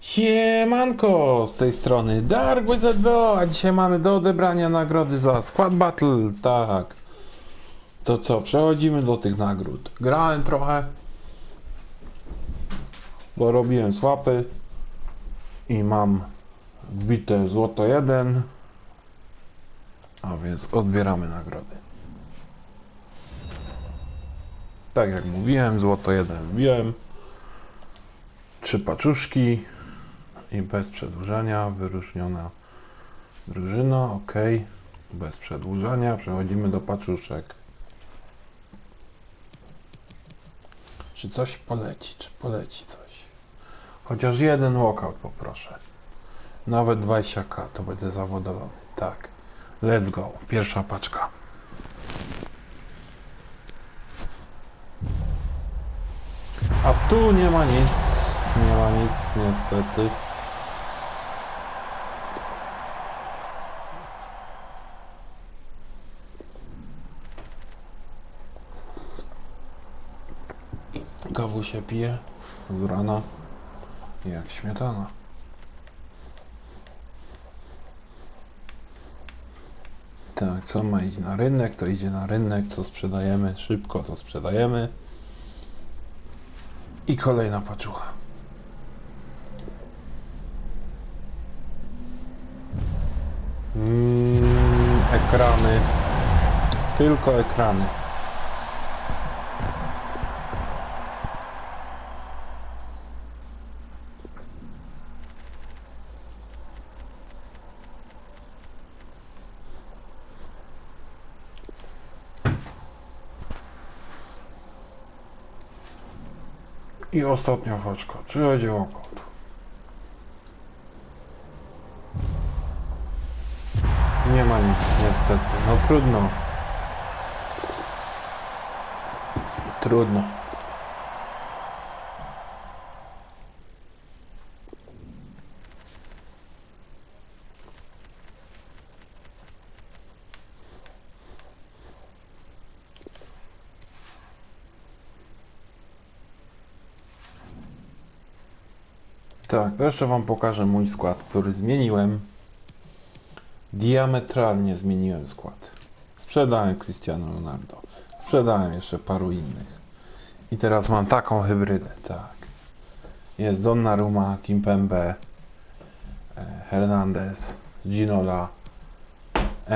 Siemanko, z tej strony Dark WZBO, a dzisiaj mamy do odebrania nagrody za Squad Battle, tak. To co, przechodzimy do tych nagród. Grałem trochę, bo robiłem swapy i mam wbite złoto 1, a więc odbieramy nagrody. Tak jak mówiłem, złoto 1 wbiłem, trzy paczuszki, i bez przedłużania wyróżniona drużyna, ok. Bez przedłużania przechodzimy do paczuszek. Czy coś poleci? Czy poleci coś? Chociaż jeden walkout poproszę. Nawet 20k to będę zawodowany. Tak. Let's go. Pierwsza paczka. A tu nie ma nic. Nie ma nic niestety. Kawu się pije z rana jak śmietana. Tak, co ma iść na rynek, to idzie na rynek, co sprzedajemy szybko, to sprzedajemy. I kolejna paczucha. Mm, ekrany. Tylko ekrany. I ostatnia foczka. Czy będzie walkout? Nie ma nic niestety. No trudno. Trudno. Tak, to jeszcze wam pokażę mój skład, który zmieniłem. Diametralnie zmieniłem skład. Sprzedałem Cristiano Ronaldo. Sprzedałem jeszcze paru innych. I teraz mam taką hybrydę, tak. Jest Donnarumma, Kimpembe, e, Hernandez, Ginola,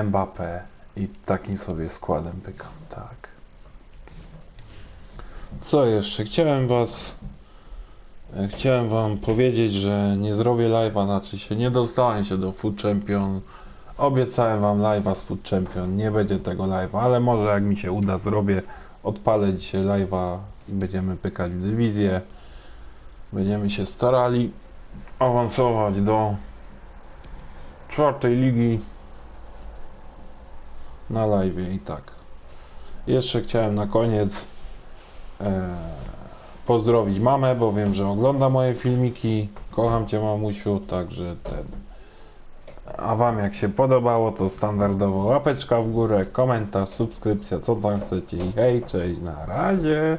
Mbappe i takim sobie składem pykam, tak. Co jeszcze? Chciałem was Chciałem wam powiedzieć, że nie zrobię live'a, znaczy się nie dostałem się do Food Champion. Obiecałem wam live'a z Food Champion, nie będzie tego live'a, ale może jak mi się uda zrobię, odpalę dzisiaj live'a i będziemy pykać w dywizję. Będziemy się starali awansować do czwartej ligi na live i tak. Jeszcze chciałem na koniec e, pozdrowić mamę, bo wiem, że ogląda moje filmiki. Kocham Cię, mamusiu, także ten. A Wam jak się podobało, to standardowo łapeczka w górę, komentarz, subskrypcja, co tam chcecie hej, cześć, na razie.